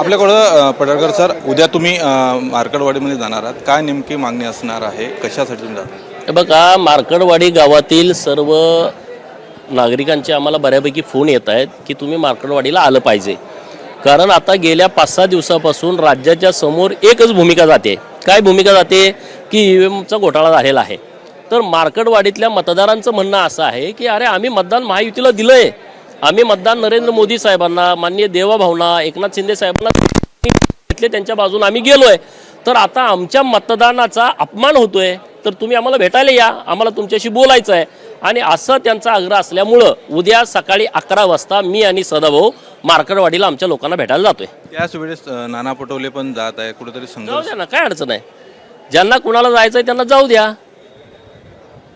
आपल्याकडं पडळकर सर उद्या तुम्ही मार्कडवाडीमध्ये जाणार आहात. काय नेमकी मागणी असणार आहे? कशासाठी तुम्ही जाणार? बघा मार्कडवाडी गावातील सर्व नागरिकांचे आम्हाला बऱ्यापैकी फोन येत आहेत की तुम्ही मार्कडवाडीला आलं पाहिजे. कारण आता गेल्या पाच सहा दिवसापासून राज्याच्या समोर एकच भूमिका जाते. काय भूमिका जाते? की ई व्ही एमचा घोटाळा झालेला आहे. तर मार्कडवाडीतल्या मतदारांचं म्हणणं असं आहे की अरे आम्ही मतदान महायुतीला दिलं आहे आम्ही मतदान नरेंद्र मोदी साहेबांना माननीय देवाभावना एकनाथ शिंदे साहेबांना घेतले त्यांच्या बाजूने आम्ही गेलोय. तर आता आमच्या मतदानाचा अपमान होतोय. तर तुम्ही आम्हाला भेटायला या. आम्हाला तुमच्याशी बोलायचं आहे. आणि असं त्यांचा आग्रह असल्यामुळं उद्या सकाळी अकरा वाजता मी आणि सदाभाऊ मार्कडवाडीला आमच्या लोकांना भेटायला जातोय. त्याच वेळेस नाना पटोले पण जात आहे. कुठेतरी ना काय अडचण आहे ज्यांना कुणाला जायचं आहे त्यांना जाऊ द्या.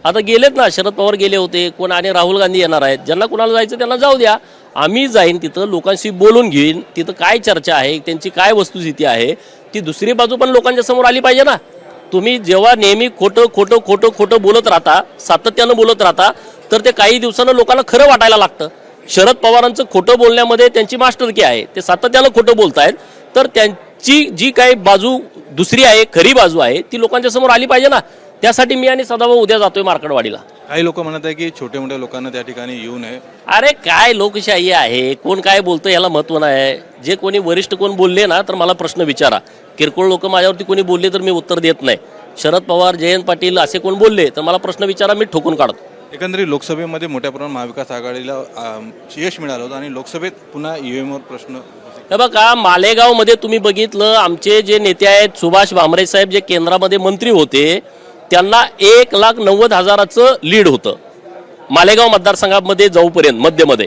आता गेलेत ना शरद पवार गेले होते कोण आणि राहुल गांधी येणार आहेत ज्यांना कुणाला जायचं त्यांना जाऊ द्या. आम्ही जाईन तिथं लोकांशी बोलून घेईन तिथं काय चर्चा आहे त्यांची काय वस्तुस्थिती आहे ती दुसरी बाजू पण लोकांच्या समोर आली पाहिजे ना. तुम्ही जेव्हा नेहमी खोटं खोटं खोटं खोटं बोलत राहता सातत्यानं बोलत राहता तर ते काही दिवसानं लोकांना खरं वाटायला लागतं. शरद पवारांचं खोटं बोलण्यामध्ये त्यांची मास्टरकी आहे ते सातत्यानं खोटं बोलतायत तर त्यांची जी काही बाजू दुसरी आहे खरी बाजू आहे ती लोकांच्या समोर आली पाहिजे ना. त्यासाठी मी आणि सदाभाऊ उद्या जातोय मार्कडवाडीला. काही लोक म्हणत आहे की छोट्या मोठ्या लोकांना त्या ठिकाणी येऊ नये. अरे काय लोकशाही आहे? कोण काय बोलतं याला महत्त्व नाही. जे कोणी वरिष्ठ कोण बोलले ना तर मला प्रश्न विचारा. किरकोळ लोक माझ्यावरती कोणी बोलले तर मी उत्तर देत नाही. शरद पवार जयंत पाटील असे कोण बोलले तर मला प्रश्न विचारा मी ठोकून काढतो. एकंदरीत लोकसभेमध्ये मोठ्या प्रमाणात महाविकास आघाडीला यश मिळालं होतं आणि लोकसभेत पुन्हा ईव्हीएमवर प्रश्न हे बघा मालेगावमध्ये तुम्ही बघितलं आमचे जे नेते आहेत सुभाष भामरे साहेब जे केंद्रामध्ये मंत्री होते त्यांना एक लाख नव्वद हजाराचं लीड होतं. मालेगाव मतदारसंघामध्ये जाऊपर्यंत मध्यमध्ये.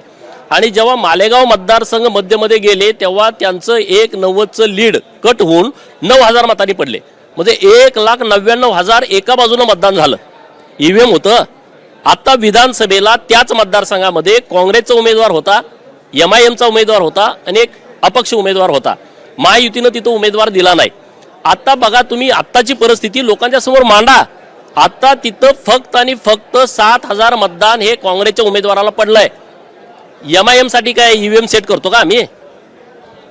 आणि जेव्हा मालेगाव मतदारसंघ मध्यमध्ये गेले तेव्हा त्यांचं एक नव्वदचं लीड कट होऊन नऊ हजार मतांनी पडले. म्हणजे एक लाख नव्याण्णव हजार एका बाजूनं मतदान झालं. ईव्हीएम होतं. आता विधानसभेला त्याच मतदारसंघामध्ये काँग्रेसचा उमेदवार होता एम आय एमचा उमेदवार होता आणि एक अपक्ष उमेदवार होता. महायुतीनं तिथं उमेदवार दिला नाही. आता बघा तुम्ही आत्ताची परिस्थिती लोकांच्या समोर मांडा. आता तिथं फक्त आणि फक्त सात हजार मतदान हे काँग्रेसच्या उमेदवाराला पडलंय. एम आयसाठी काय ईव्हीएम सेट करतो का आम्ही?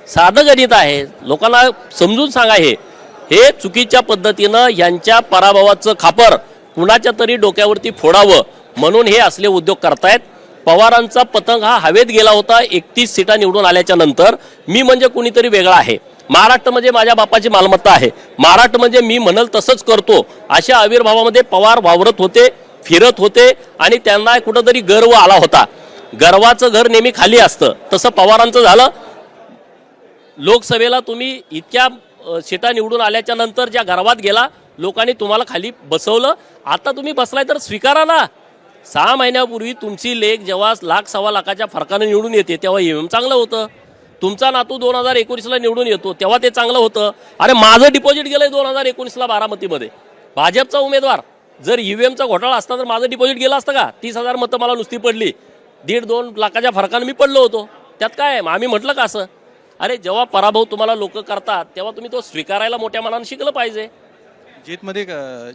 साधं गणित आहे. लोकांना समजून सांगा हे. हे चुकीच्या पद्धतीनं यांच्या पराभवाचं खापर कुणाच्या तरी डोक्यावरती फोडावं म्हणून हे असले उद्योग करतायत. पवारांचा पतंग हा हवेत गेला होता एकतीस सीटा निवडून आल्याच्यानंतर. मी म्हणजे कुणीतरी वेगळा आहे. महाराष्ट्र म्हणजे माझ्या बापाची मालमत्ता आहे. महाराष्ट्र म्हणजे मी म्हणल तसंच करतो. अशा आविर्भावामध्ये पवार वावरत होते फिरत होते आणि त्यांना कुठंतरी गर्व आला होता. गर्वाचं घर नेहमी खाली असतं. तसं पवारांचं झालं. लोकसभेला तुम्ही इतक्या सीटा निवडून आल्याच्यानंतर ज्या गर्वात गेला लोकांनी तुम्हाला खाली बसवलं. आता तुम्ही बसलाय तर स्वीकारा ना. सहा महिन्यापूर्वी तुमची लेख जेव्हा लाख सव्वा लाखाच्या फरकानं निवडून येते तेव्हा एम चांगलं होतं. तुमचा नातू दोन हजार एकोणीसला निवडून येतो तेव्हा ते चांगलं होतं. अरे माझं डिपॉझिट गेलंय दोन हजार एकोणीसला बारामतीमध्ये. भाजपचा उमेदवार. जर ईव्हीएमचा घोटाळा असता तर माझं डिपॉझिट गेलं असतं का? तीस हजार मतं मला नुसती पडली. दीड दोन लाखाच्या फरकानं मी पडलो होतो. त्यात काय आहे? मग आम्ही म्हटलं का असं? अरे जेव्हा पराभव तुम्हाला लोक करतात तेव्हा तुम्ही तो स्वीकारायला मोठ्या मनानं शिकलं पाहिजे. जेतमध्ये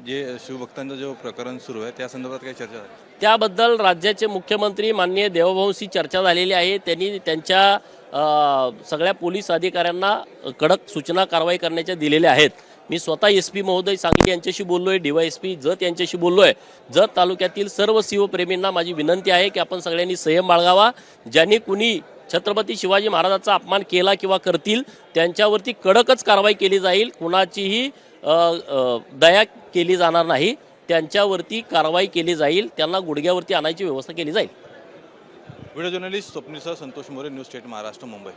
जे शिवभक्तांचा जो प्रकरण सुरू आहे त्या संदर्भात काही चर्चा झाली? त्याबद्दल राज्याचे मुख्यमंत्री माननीय देवभाऊंशी चर्चा झालेली आहे. त्यांनी त्यांच्या सगळ्या पोलीस अधिकाऱ्यांना कडक सूचना कारवाई करण्याच्या दिलेल्या आहेत. मी स्वतः एस पी महोदय सांगली यांच्याशी बोललोय डीवाय एस पी जत यांच्याशी बोललोय. जत तालुक्यातील सर्व शिवप्रेमींना माझी विनंती आहे की आपण सगळ्यांनी संयम बाळगावा. ज्यांनी कुणी छत्रपती शिवाजी महाराजांचा अपमान केला किंवा करतील त्यांच्यावरती कडकच कारवाई केली जाईल. कुणाचीही दया केली जाणार नाही त्यांच्यावरती कारवाई केली जाईल त्यांना गुडघ्यावरती आणायची व्यवस्था केली जाईल. Video journalist Swapnil sir Santosh More news state Maharashtra Mumbai.